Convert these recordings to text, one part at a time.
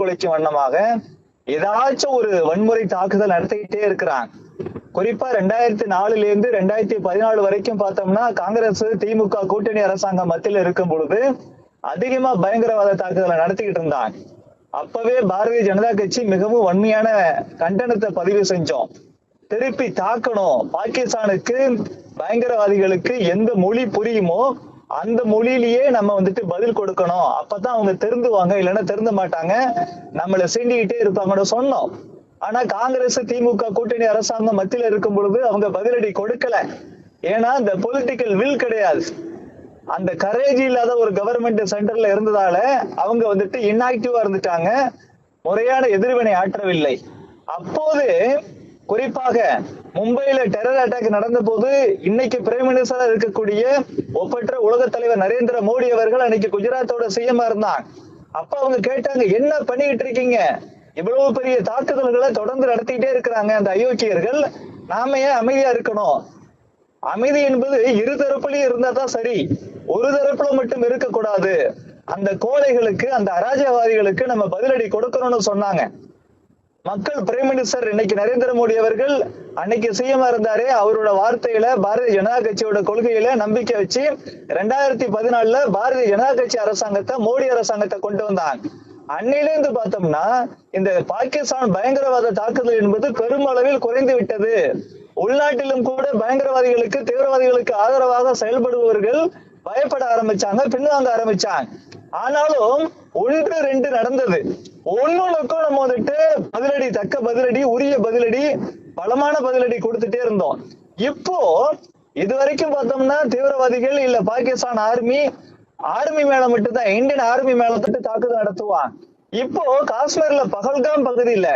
குலைக்கும் வண்ணமாக ஏதாச்சும் ஒரு வன்முறை தாக்குதல் நடத்திக்கிட்டே இருக்கிறான். குறிப்பா ரெண்டாயிரத்தி நாலுல இருந்து ரெண்டாயிரத்தி பதினாலு வரைக்கும் பார்த்தோம்னா காங்கிரஸ் திமுக கூட்டணி அரசாங்கம் மத்தியில் இருக்கும் பொழுது அதிகமா பயங்கரவாத தாக்குதலை நடத்திக்கிட்டு இருந்தாங்க அப்பவே பாரதிய ஜனதா கட்சி மிகவும் வன்மையான கண்டனத்தை பதிவு செஞ்சோம். திருப்பி தாக்கணும். பாகிஸ்தானுக்கு பயங்கரவாதிகளுக்கு எந்த மொழி புரியுமோ அந்த மொழியிலேயே நம்ம வந்துட்டு பதில் கொடுக்கணும். அப்பதான் அவங்க திருந்துவாங்க இல்லைன்னா திருந்த மாட்டாங்க. நம்மள சீண்டிக்கிட்டே இருப்பாங்கன்னு சொன்னோம். ஆனா காங்கிரஸ் திமுக கூட்டணி அரசாங்கம் மத்தியில இருக்கும் பொழுது அவங்க பதிலடி கொடுக்கல. ஏன்னா இந்த பொலிட்டிக்கல் வில் கிடையாது. அந்த கரேஜ் இல்லாத ஒரு கவர்மெண்ட் சென்டர்ல இருந்ததால அவங்க வந்துட்டு இன்ஆக்டிவா இருந்துட்டாங்க. முறையான எதிர்வினை ஆற்றவில்லை. அப்போது குறிப்பாக மும்பையில டெரர் அட்டாக் நடந்த போது இன்னைக்கு பிரைம் மினிஸ்டரா இருக்கக்கூடிய ஒப்பற்ற உலக தலைவர் நரேந்திர மோடி அவர்கள் அன்னைக்கு குஜராத்தோட சிஎம் இருந்தாங்க. அப்ப அவங்க கேட்டாங்க என்ன பண்ணிக்கிட்டு இருக்கீங்க? இவ்வளவு பெரிய தாக்குதல்களை தொடர்ந்து நடத்திக்கிட்டே இருக்கிறாங்க அந்த அயோக்கியர்கள். நாம ஏன் அமைதியா இருக்கணும்? அமைதி என்பது இரு தரப்புலயும் இருந்தா தான் சரி. ஒரு தரப்புல மட்டும் இருக்கக்கூடாது. அந்த கோழைகளுக்கு அந்த அராஜகவாதிகளுக்கு நம்ம பதிலடி கொடுக்கணும்னு சொன்னாங்க. மக்கள் பிரைம் மினிஸ்டர் இன்னைக்கு நரேந்திர மோடி அவர்கள் அன்னைக்கு சிஎம் இருந்தாரே அவரோட வார்த்தையில பாரதிய ஜனதா கட்சியோட கொள்கையில நம்பிக்கை வச்சு ரெண்டாயிரத்தி பதினாலுல பாரதிய ஜனதா கட்சி அரசாங்கத்தை மோடி அரசாங்கத்தை கொண்டு வந்தாங்க அன்னையிலேருந்து பார்த்தோம்னா இந்த பாகிஸ்தான் பயங்கரவாத தாக்குதல் என்பது பெருமளவில் குறைந்து விட்டது. உள்நாட்டிலும் கூட பயங்கரவாதிகளுக்கு தீவிரவாதிகளுக்கு ஆதரவாக செயல்படுபவர்கள் பயப்பட ஆரம்பிச்சாங்க பின்வாங்க ஆரம்பிச்சாங்க. ஆனாலும் ஒன்று ரெண்டு நடந்தது. ஒண்ணுக்கும் நம்ம வந்துட்டு பதிலடி தக்க பதிலடி உரிய பதிலடி பலமான பதிலடி கொடுத்துட்டே இருந்தோம். இப்போ இது வரைக்கும் பார்த்தோம்னா தீவிரவாதிகள் இல்ல பாகிஸ்தான் ஆர்மி ஆர்மி மேல மட்டும்தான் இந்தியன் ஆர்மி மேல தட்டு தாக்குதல் நடத்துவான் இப்போ காஷ்மீர்ல பகல்காம் பகுதியில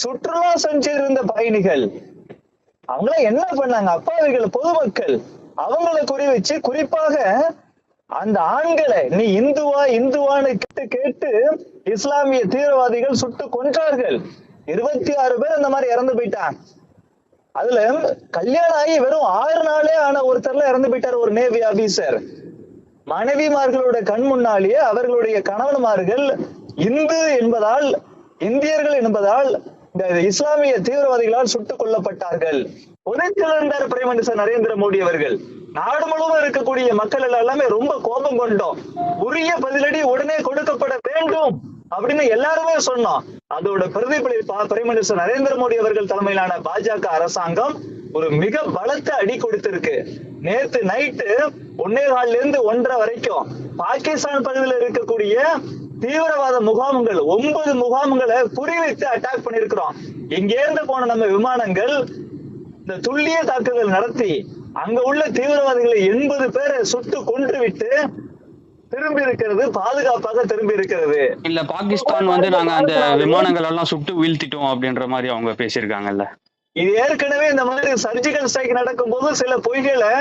சுற்றுலா சென்றிருந்த பயணிகள் அவங்கள என்ன பண்ணாங்க? அப்பாவிகள் பொதுமக்கள் அவங்கள குறி வச்சு குறிப்பாக அந்த ஆண்களை நீ இந்துவா இந்துவான்னு கேட்டு கேட்டு இஸ்லாமிய தீவிரவாதிகள் சுட்டு கொன்றார்கள். இருபத்தி ஆறு பேர் அந்த மாதிரி இறந்து போயிட்டான் அதுல கல்யாணம் ஆகி வெறும் ஆறு நாளே ஆன ஒருத்தர்ல இறந்து போயிட்டார் ஒரு நேவி ஆபீசர். மனைவிமார்களோட கண் முன்னாலேயே அவர்களுடைய கணவன்மார்கள் இந்து என்பதால் இந்தியர்கள் என்பதால் இந்த இஸ்லாமிய தீவிரவாதிகளால் சுட்டுக் கொல்லப்பட்டார்கள். உதைத்திருந்தார் பிரைம் மினிஸ்டர் நரேந்திர மோடி அவர்கள். நாடு முழுவதும் இருக்கக்கூடிய மக்கள் எல்லாமே ரொம்ப கோபம் கொண்டோம். உரிய பதிலடி உடனே கொடுக்கப்பட வேண்டும் அப்படின்னு எல்லாருமே சொன்னோம். அதோட பிரதிபலிப்பா பிரைம் மினிஸ்டர் நரேந்திர மோடி அவர்கள் தலைமையிலான பாஜக அரசாங்கம் ஒரு மிக பலத்த அடி கொடுத்திருக்கு. நேத்து நைட்டு ஒன்னே நாள்ல இருந்து ஒன்றரை வரைக்கும் பாகிஸ்தான் பகுதியில் இருக்கக்கூடிய தீவிரவாத முகாம்கள் ஒன்பது முகாம்களை குறிவைத்து அட்டாக் பண்ணிருக்கிறோம் இங்க இருந்து போன நம்ம விமானங்கள் இந்த துல்லிய தாக்குதல் நடத்தி அங்க உள்ள தீவிரவாதிகளை எண்பது பேரை சுட்டு கொன்று விட்டு திரும்பி இருக்கிறது பாதுகாப்பாக திரும்பி இருக்கிறது. இல்ல பாகிஸ்தான் வந்து நாங்க அந்த விமானங்கள் எல்லாம் சுட்டு வீழ்த்திட்டோம் அப்படின்ற மாதிரி அவங்க பேசியிருக்காங்கல்ல. இது ஏற்கனவே இந்த மாதிரி சர்ஜிக்கல் ஸ்ட்ரைக் நடக்கும் போது சில பொய்களை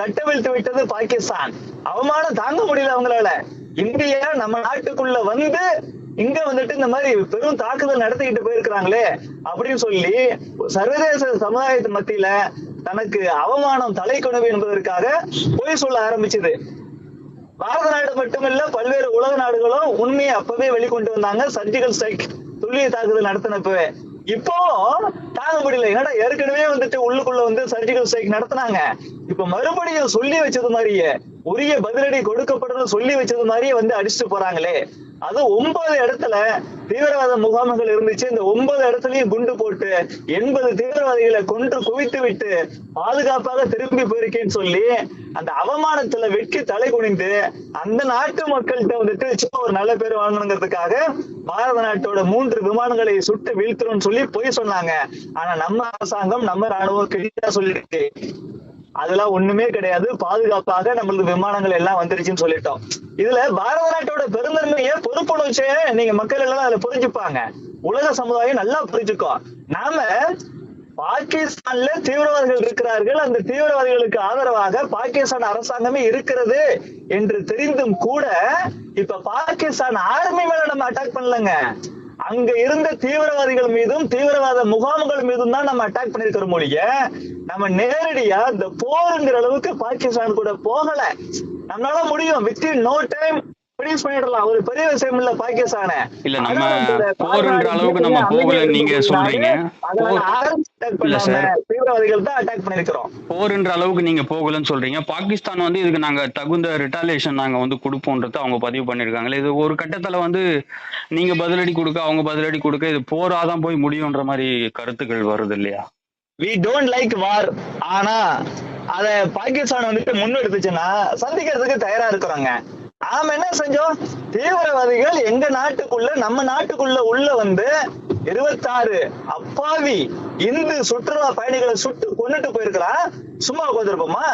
கட்டவிழ்த்து விட்டது பாகிஸ்தான். அவமானம் தாங்க முடியல அவங்களால. இந்தியா நம்ம நாட்டுக்குள்ள வந்து இங்க வந்துட்டு இந்த மாதிரி பெரும் தாக்குதல் நடத்திக்கிட்டு போயிருக்கிறாங்களே அப்படின்னு சொல்லி சர்வதேச சமுதாயத்து மத்தியில தனக்கு அவமானம் தலைக்கொணவு என்பதற்காக பொய் சொல்ல ஆரம்பிச்சது. பாரத நாடு மட்டுமல்ல பல்வேறு உலக நாடுகளும் உண்மையை அப்பவே வெளிக்கொண்டு வந்தாங்க. சர்ஜிக்கல் ஸ்ட்ரைக் துல்லிய தாக்குதல் நடத்தினப்பவே. இப்போ தாங்க முடியல. ஏன்னா ஏற்கனவே வந்துட்டு உள்ளுக்குள்ள வந்து சர்ஜிக்கல் ஸ்ட்ரைக் நடத்தினாங்க. இப்ப மறுபடியும் சொல்லி வச்சது மாதிரியே உரிய பதிலடி கொடுக்கப்படுறது சொல்லி வச்சது மாதிரியே வந்து அடிச்சுட்டு போறாங்களே. அது ஒன்பது இடத்துல தீவிரவாத முகாம்கள் இருந்துச்சு. இந்த ஒன்பது இடத்துலயும் குண்டு போட்டு எண்பது தீவிரவாதிகளை கொன்று குவித்து விட்டு பாதுகாப்பாக திரும்பி போயிருக்கேன்னு சொல்லி அந்த அவமானத்துல வெட்கி தலை குனிந்து அந்த நாட்டு மக்கள்கிட்ட வந்துட்டு சும்மா ஒரு நல்ல பேர் வாங்கணுங்கிறதுக்காக பாரத நாட்டோட மூன்று விமானங்களை சுட்டு வீழ்த்துறோம்னு சொல்லி பொய் சொன்னாங்க. ஆனா நம்ம அரசாங்கம் நம்ம ராணுவம் கிளியா சொல்லிருக்கு அதெல்லாம் ஒண்ணுமே கிடையாது. பாதுகாப்பாக நம்மளது விமானங்கள் எல்லாம் வந்துருச்சுன்னு சொல்லிட்டோம். இதுல பாரத நாட்டோட பெருந்தன்மைய பொறுப்புணர்ச்சிய நீங்க மக்கள் எல்லாம் அதுல புரிஞ்சுப்பாங்க. உலக சமுதாயம் நல்லா புரிஞ்சுக்கோ நாம பாகிஸ்தான்ல தீவிரவாதிகள் இருக்கிறார்கள். அந்த தீவிரவாதிகளுக்கு ஆதரவாக பாகிஸ்தான் அரசாங்கமே இருக்கிறது என்று தெரிந்தும் கூட இப்ப பாகிஸ்தான் ஆர்மி மேல நம்ம அட்டாக் பண்ணலங்க. அங்க இருந்த தீவிரவாதிகள் மீதும் தீவிரவாத முகாம்கள் மீதும் தான் நம்ம அட்டாக் பண்ணிருக்கிற மொழிய நம்ம நேரடியா இந்த போருங்கிற அளவுக்கு பாகிஸ்தான் கூட போகல. நம்மளால முடியும். வித்தின் நோ டைம் ரிடியூஸ் பண்ணிடலாம். ஒரு பெரிய விஷயம் இல்ல பாகிஸ்தான. இல்ல, நம்ம போர்ன்ற அளவுக்கு நம்ம போகலைன்னு நீங்க சொல்றீங்க. சார். தீவிரவாதிகள் தான் அட்டாக் பண்ணிருக்கிறோம். போர்ன்ற அளவுக்கு நீங்க போகலன்னு சொல்றீங்க. பாகிஸ்தான் வந்து இதுக்கு நாங்க தகுந்த ரிட்டாலியேஷன் நாங்க வந்து கொடுப்போன்றத அவங்க பதிவு பண்ணிருக்காங்களே. இது ஒரு கட்டத்துல வந்து நீங்க பதிலடி கொடுக்க அவங்க பதிலடி கொடுக்க இது போராதான் போய் முடியுன்ற மாதிரி கருத்துக்கள் வருது இல்லையா? வி டோன்ட் லைக் வார் ஆனா அத பாகிஸ்தான் வந்துட்டு முன்னெடுத்துச்சுன்னா சந்திக்கிறதுக்கு தயாரா இருக்கிறோங்க. நாம என்ன செஞ்சோம்? தீவிரவாதிகள் எங்க நாட்டுக்குள்ள நம்ம நாட்டுக்குள்ள உள்ள வந்து இருபத்தாறு அப்பாவி இந்து சுற்றுலா பயணிகளை சுட்டு கொண்டுட்டு போயிருக்கிறா சும்மா உட்காந்துருப்போமா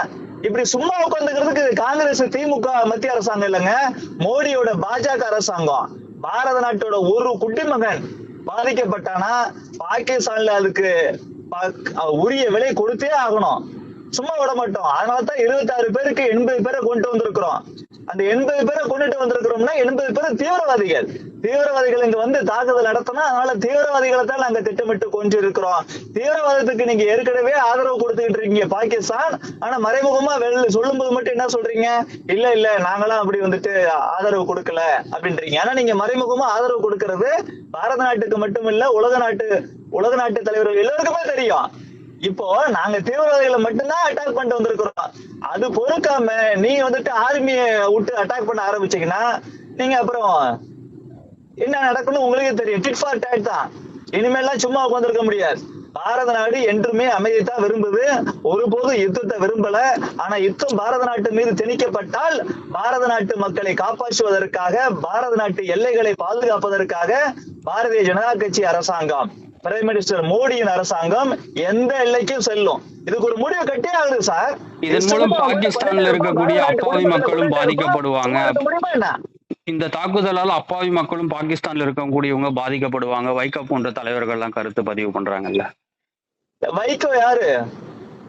இப்படி சும்மா உட்காந்துக்கிறதுக்கு காங்கிரஸ் திமுக மத்திய அரசாங்கம் இல்லைங்க. மோடியோட பாஜக அரசாங்கம். பாரத நாட்டோட ஒரு குட்டிமகன் பாதிக்கப்பட்டானா? பாகிஸ்தான்ல அதுக்கு உரிய விலை கொடுத்தே ஆகணும். சும்மா விட மாட்டோம். அதனாலதான் இருபத்தாறு பேருக்கு எண்பது பேரை கொண்டு வந்திருக்கிறோம். அந்த எண்பது பேரை கொண்டுட்டு வந்திருக்கிறோம்னா எண்பது பேர் தீவிரவாதிகள். தீவிரவாதிகள் இங்க வந்து தாக்குதல் நடத்தினா அதனால தீவிரவாதிகளை தான் நாங்க திட்டமிட்டு கொஞ்சம் இருக்கிறோம் தீவிரவாதத்துக்கு நீங்க ஏற்கனவே ஆதரவு கொடுத்துக்கிட்டு இருக்கீங்க பாகிஸ்தான். ஆனா மறைமுகமா வெளில சொல்லும்போது மட்டும் என்ன சொல்றீங்க? இல்ல இல்ல நாங்களாம் அப்படி வந்துட்டு ஆதரவு கொடுக்கல அப்படின்றீங்க. ஆனா நீங்க மறைமுகமா ஆதரவு கொடுக்கறது பாரத நாட்டுக்கு மட்டும் இல்ல உலக நாட்டு உலக நாட்டு தலைவர்கள் எல்லாருக்குமே தெரியும். இப்போ நாங்க தீவிரவாதிகளை மட்டும்தான் அட்டாக் பண்ணிட்டு வந்திருக்கிறோம். அது பொறுக்காம நீ வந்துட்டு ஆர்மிய விட்டு அட்டாக் பண்ண ஆரம்பிச்சீங்கன்னா நீங்க அப்புறம் என்ன நடக்கும்னு உங்களுக்கே தெரியும். டிட் ஃபார் டேட் தான். இனிமேல்லாம் சும்மா உட்காந்துருக்க முடியாது. பாரத நாடு என்றுமே அமைதியை தான் விரும்புது. ஒருபோதும் யுத்தத்தை விரும்பல. ஆனா யுத்தம் பாரத நாட்டு மீது திணிக்கப்பட்டால் பாரத நாட்டு மக்களை காப்பாற்றுவதற்காக பாரத நாட்டு எல்லைகளை பாதுகாப்பதற்காக பாரதிய ஜனதா கட்சி அரசாங்கம் பிரைம் மினிஸ்டர் மோடியின் அரசாங்கம் எந்த எல்லைக்கும் செல்லும். இதுக்கு ஒரு முடிவு கட்டே ஆகுது சார் இதன் மூலம் பாகிஸ்தான்ல இருக்கக்கூடிய அப்பாவி மக்களும் பாதிக்கப்படுவாங்க. இந்த தாக்குதலால அப்பாவி மக்களும் பாகிஸ்தான்ல இருக்கக்கூடியவங்க பாதிக்கப்படுவாங்க. வைகோ போன்ற தலைவர்கள் எல்லாம் கருத்து பதிவு பண்றாங்கல்ல. வைகோ யாரு?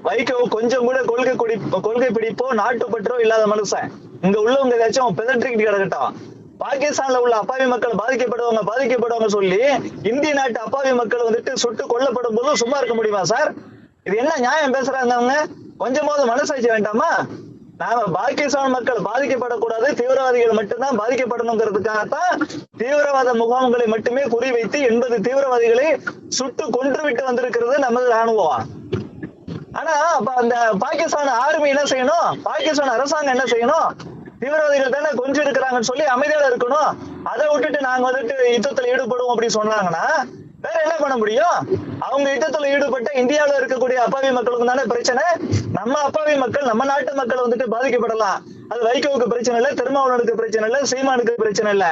வைகோ கொஞ்சம் கூட கொள்கை கொடி கொள்கை பிடிப்போ நாட்டுப்பற்றோ இல்லாத மனுஷன். இங்க உள்ளவங்க ஏதாச்சும் பெதற்றிக்கிட்டு கிடக்கட்டும். பாகிஸ்தான்ல உள்ள அப்பாவி மக்கள் பாதிக்கப்படுவாங்க பாதிக்கப்படுவாங்க சொல்லி இந்திய நாட்டு அப்பாவி மக்கள் வந்துட்டு சுட்டு கொல்லப்படும் போதும் சும்மா இருக்க முடியுமா சார்? இது என்ன நியாயம் பேசுறாங்க அவங்க? கொஞ்சமாவது மனசாட்சி வேண்டாமா? நாம பாகிஸ்தான் மக்கள் பாதிக்கப்படக்கூடாது தீவிரவாதிகள் மட்டும்தான் பாதிக்கப்படணுங்கிறதுக்காகத்தான் தீவிரவாத முகாம்களை மட்டுமே குறிவைத்து எண்பது தீவிரவாதிகளை சுட்டு கொன்று விட்டு வந்திருக்கிறது நமது ராணுவம் ஆனா அப்ப அந்த பாகிஸ்தான் ஆர்மி என்ன செய்யணும்? பாகிஸ்தான் அரசாங்கம் என்ன செய்யணும்? தீவிரவாதிகள் தானே கொஞ்சம் இருக்கிறாங்கன்னு சொல்லி அமைதியால இருக்கணும். அதை விட்டுட்டு நாங்க வந்துட்டு யுத்தத்துல ஈடுபடுவோம் அப்படின்னு சொன்னாங்கன்னா வேற என்ன பண்ண முடியும்? அவங்க யுத்தத்துல ஈடுபட்ட இந்தியாவில இருக்கக்கூடிய அப்பாவி மக்களுக்கு தானே பிரச்சனை. நம்ம அப்பாவி மக்கள் நம்ம நாட்டு மக்கள் வந்துட்டு பாதிக்கப்படலாம். அது வைகோவுக்கு பிரச்சனை இல்ல திருமாவளவனுக்கு பிரச்சனை இல்ல சீமானுக்கு பிரச்சனை இல்ல.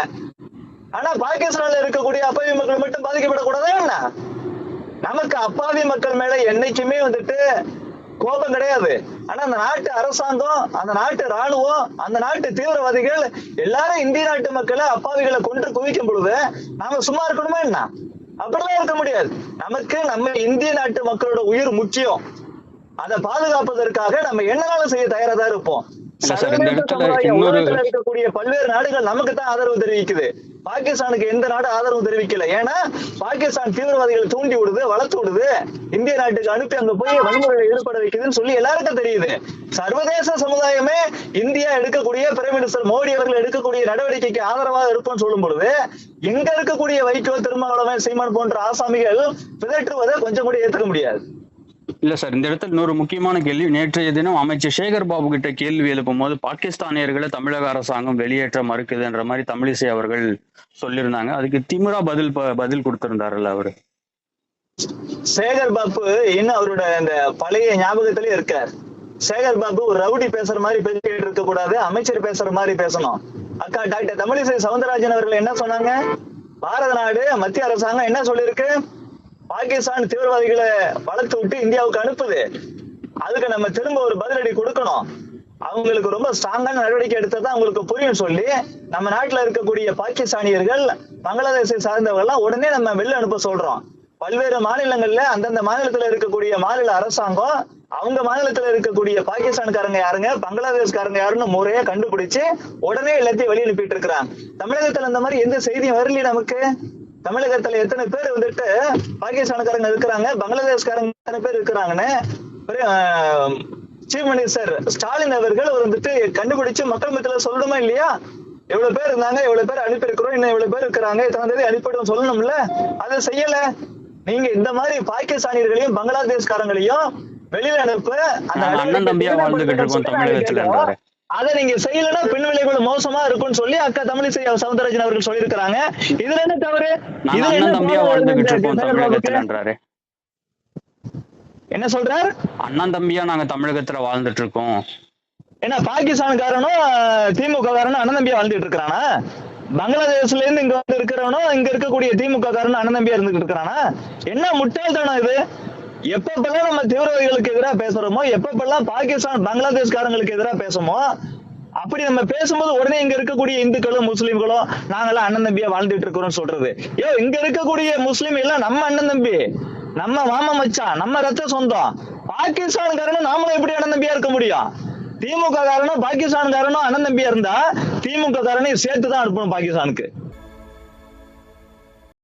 ஆனா பாகிஸ்தான்ல இருக்கக்கூடிய அப்பாவி மக்கள் மட்டும் பாதிக்கப்படக்கூடாதா என்ன? நமக்கு அப்பாவி மக்கள் மேல என்னைக்குமே வந்துட்டு கோபம் கிடையாது. ஆனா அந்த நாட்டு அரசாங்கம் அந்த நாட்டு ராணுவம் அந்த நாட்டு தீவிரவாதிகள் எல்லாரும் இந்திய நாட்டு மக்களை அப்பாவிகளை கொன்று குவிக்கும் பொழுது நாம சும்மா இருக்கணுமா என்ன? அப்படிலாம் இருக்க முடியாது. நமக்கு நம்ம இந்திய நாட்டு மக்களோட உயிர் முக்கியம். அதை பாதுகாப்பதற்காக நம்ம என்னனாலும் செய்ய தயாரா தான் இருப்போம். சர்வதேச சமுதாயம் உலகத்துல இருக்கக்கூடிய பல்வேறு நாடுகள் நமக்கு தான் ஆதரவு தெரிவிக்குது. பாகிஸ்தானுக்கு எந்த நாடு ஆதரவு தெரிவிக்கல. ஏன்னா பாகிஸ்தான் தீவிரவாதிகளை தூண்டி விடுது வளர்த்து விடுது. இந்திய நாட்டுக்கு அனுப்பி அங்க போய் வன்முறையில் ஈடுபட வைக்குதுன்னு சொல்லி எல்லாருக்கும் தெரியுது. சர்வதேச சமுதாயமே இந்தியா எடுக்கக்கூடிய பிரைம் மினிஸ்டர் மோடி அவர்கள் எடுக்கக்கூடிய நடவடிக்கைக்கு ஆதரவாக இருப்போம்னு சொல்லும் பொழுது எங்க இருக்கக்கூடிய வைகோ திருமாவளவன் சீமான் போன்ற ஆசாமிகள் பிதற்றுவதை கொஞ்சம் கூட ஏற்றுக்க முடியாது. இல்ல சார் இந்த இடத்துல இன்னொரு முக்கியமான கேள்வி. நேற்றைய தினம் அமைச்சர் சேகர் பாபு கிட்ட கேள்வி எழுப்பும் போது பாகிஸ்தானியர்களை தமிழக அரசாங்கம் வெளியேற்ற மறுக்குதுன்ற மாதிரி தமிழிசை அவர்கள் சொல்லியிருந்தாங்க. அதுக்கு திமிரா பதில் பதில் கொடுத்திருந்தாருல்ல அவரு. சேகர் பாபு இன்னும் அவரோட அந்த பழைய ஞாபகத்திலே இருக்கார். சேகர் பாபு ஒரு ரவுடி பேசுற மாதிரி பேசிட்டு இருக்க கூடாது அமைச்சர் பேசுற மாதிரி பேசணும். அக்கா டாக்டர் தமிழிசை சவுந்தரராஜன் அவர்கள் என்ன சொன்னாங்க? பாரத நாடு மத்திய அரசாங்கம் என்ன சொல்லியிருக்கு? பாகிஸ்தான் தீவிரவாதிகளை வளர்த்து விட்டு இந்தியாவுக்கு அனுப்புது. அதுக்கு நம்ம திரும்ப ஒரு பதிலடி கொடுக்கணும். அவங்களுக்கு ரொம்ப ஸ்ட்ராங்கான நடவடிக்கை எடுத்ததான் அவங்களுக்கு புரியும் சொல்லி நம்ம நாட்டுல இருக்கக்கூடிய பாகிஸ்தானியர்கள் பங்களாதேஷை சார்ந்தவர்கள் எல்லாம் உடனே நம்ம வெளில அனுப்ப சொல்றோம். பல்வேறு மாநிலங்கள்ல அந்தந்த மாநிலத்துல இருக்கக்கூடிய மாநில அரசாங்கம் அவங்க மாநிலத்துல இருக்கக்கூடிய பாகிஸ்தான்காரங்க யாருங்க பங்களாதேஷ்காரங்க யாருன்னு முறையா கண்டுபிடிச்சு உடனே எல்லாத்தையும் வெளியனுப்பிட்டு இருக்கிறாங்க. தமிழகத்துல அந்த மாதிரி எந்த செய்தியும் வரலையே நமக்கு. தமிழகத்துல எத்தனை பேர் வந்துட்டு பாகிஸ்தான்காரங்க இருக்கிறாங்க பங்களாதேஷ்காரங்க எத்தனை பேர் இருக்கிறாங்கன்னு சீஃப் மினிஸ்டர் ஸ்டாலின் அவர்கள் அவர் வந்துட்டு கண்டுபிடிச்சு மக்கள் மத்தியில சொல்லணுமா இல்லையா? எவ்வளவு பேர் இருந்தாங்க எவ்வளவு பேர் அனுப்பி இருக்கிறோம் இன்னும் எவ்வளவு பேர் இருக்கிறாங்க இத்தனை தேதி அனுப்பிடும் சொல்லணும்ல? அதை செய்யல. நீங்க இந்த மாதிரி பாகிஸ்தானியர்களையும் பங்களாதேஷ்காரங்களையும் வெளியில அனுப்ப அந்த அண்ணன் தம்பியா வாழ்ந்துகிட்டு இருக்கோம் தமிழகத்துலன்றாரு. அதை நீங்க செய்யலன்னா பின் விளைவுகள் மோசமா இருக்கும்னு சொல்லி அக்கா தமிழிசை சவுந்தரராஜன் அவர்கள் சொல்லியிருக்கிறாங்க. இதுல என்ன தவறு? இதுல என்ன என்ன சொல்றார்? அண்ணன் தம்பியா நாங்க தமிழகத்துல வாழ்ந்துட்டு இருக்கோம். என்ன பாகிஸ்தான்காரனும் திமுக காரனும் அண்ணன் தம்பியா வாழ்ந்துட்டு இருக்கிறானா? பங்களாதேஷ்ல இருந்து இங்க வந்து இருக்கிறவனும் இங்க இருக்கக்கூடிய திமுக காரனும் அண்ணன் தம்பியா இருந்துட்டு இருக்கிறானா? என்ன முட்டாள்தனம் இது? எப்பப்பெல்லாம் நம்ம தீவிரவாதிகளுக்கு எதிராக பேசுறோமோ எப்பப்பெல்லாம் பாகிஸ்தான் பங்களாதேஷ்காரங்களுக்கு எதிராக பேசுமோ அப்படி நம்ம பேசும்போது உடனே இங்க இருக்கக்கூடிய இந்துக்களும் முஸ்லீம்களும் நாங்களாம் அண்ணன் தம்பியா வாழ்ந்துட்டு இருக்கிறோம் சொல்றது. ஏ இங்க இருக்கக்கூடிய முஸ்லீம் எல்லாம் நம்ம அண்ணன் தம்பி. நம்ம மாமா மச்சான் நம்ம ரத்த சொந்தம். பாகிஸ்தான்காரனும் நாமளும் எப்படி அண்ணன் தம்பியா இருக்க முடியும்? திமுக காரனும் பாகிஸ்தான்காரனும் அண்ணன் தம்பியா இருந்தா திமுக காரனையும் சேர்த்து தான் அனுப்பணும் பாகிஸ்தானுக்கு.